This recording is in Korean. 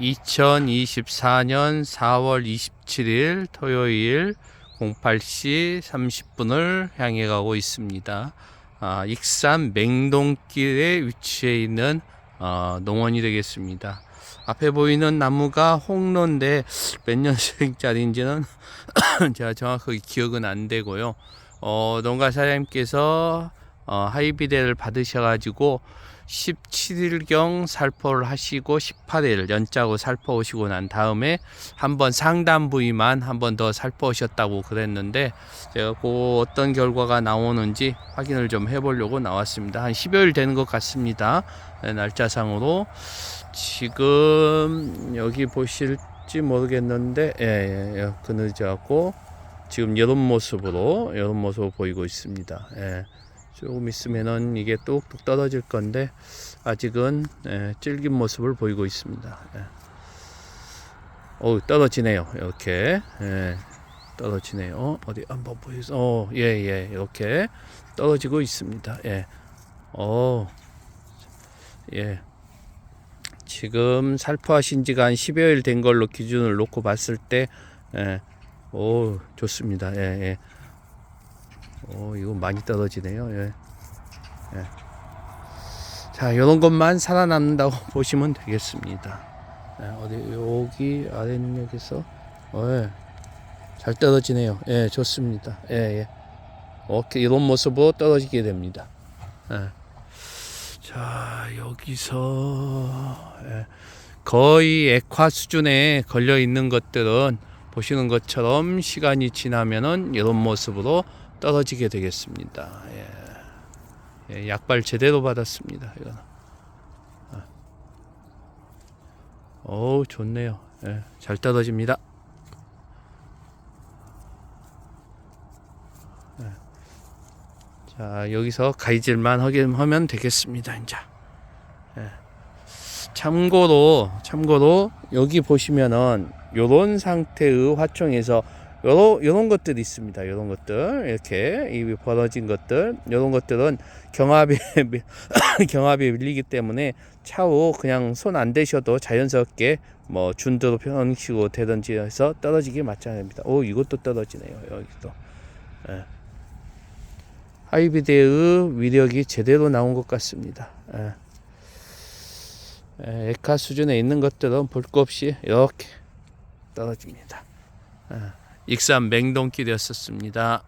2024년 4월 27일 토요일 08시 30분을 향해 가고 있습니다. 아, 익산 맹동길에 위치해 있는 어, 농원이 되겠습니다. 앞에 보이는 나무가 홍로인데 몇 년생짜리인지는 제가 정확하게 기억은 안 되고요. 어, 농가 사장님께서 어, 하이비데를 받으셔가지고 17일경 살포를 하시고 18일 연짜고 살포 오시고 난 다음에 한번 상단 부위만 한번 더 살포 오셨다고 그랬는데 제가 그 어떤 결과가 나오는지 확인을 좀 해보려고 나왔습니다. 한 10여일 되는 것 같습니다. 네, 날짜상으로 지금 여기 보실지 모르겠는데 예, 예, 예, 그늘져갖고 지금 이런 모습으로 이런 모습 보이고 있습니다. 예. 조금 있으면은 이게 뚝뚝 떨어질 건데 아직은 예, 질긴 모습을 보이고 있습니다. 예. 어 떨어지네요. 이렇게 예, 떨어지네요. 어디 한번 보여서 어, 예, 예, 이렇게 떨어지고 있습니다. 예, 어, 예. 지금 살포하신 지가 한 10여일 된 걸로 기준을 놓고 봤을 때, 예, 오, 좋습니다. 예, 예. 오, 이거 많이 떨어지네요. 예. 예. 자, 이런 것만 살아남는다고 보시면 되겠습니다. 예, 어디 여기 아랫역에서 어, 예. 잘 떨어지네요. 예, 좋습니다. 예, 예. 오케이, 이런 모습으로 떨어지게 됩니다. 예. 자, 여기서 예. 거의 액화 수준에 걸려 있는 것들은 보시는 것처럼 시간이 지나면은 이런 모습으로 떨어지게 되겠습니다. 예. 예, 약발 제대로 받았습니다. 이거는. 아. 어우 좋네요. 예, 잘 떨어집니다. 예. 자 여기서 가이질만 하면 되겠습니다. 이제. 예. 참고로 참고로 여기 보시면은 요런 상태의 화총에서 요런 요런 것들이 있습니다. 요런 것들 이렇게 이 벌어진 것들 요런 것들은 경합이 경합이 밀리기 때문에 차후 그냥 손 안 대셔도 자연스럽게 뭐 준도로 편식으로 되든지 해서 떨어지기 마찬가지입니다. 오 이것도 떨어지네요. 여기도 예. 하이비드의 위력이 제대로 나온 것 같습니다. 예. 예, 에카 수준에 있는 것들은 볼거 없이 이렇게 떨어집니다. 예. 익산 맹동길이었었습니다.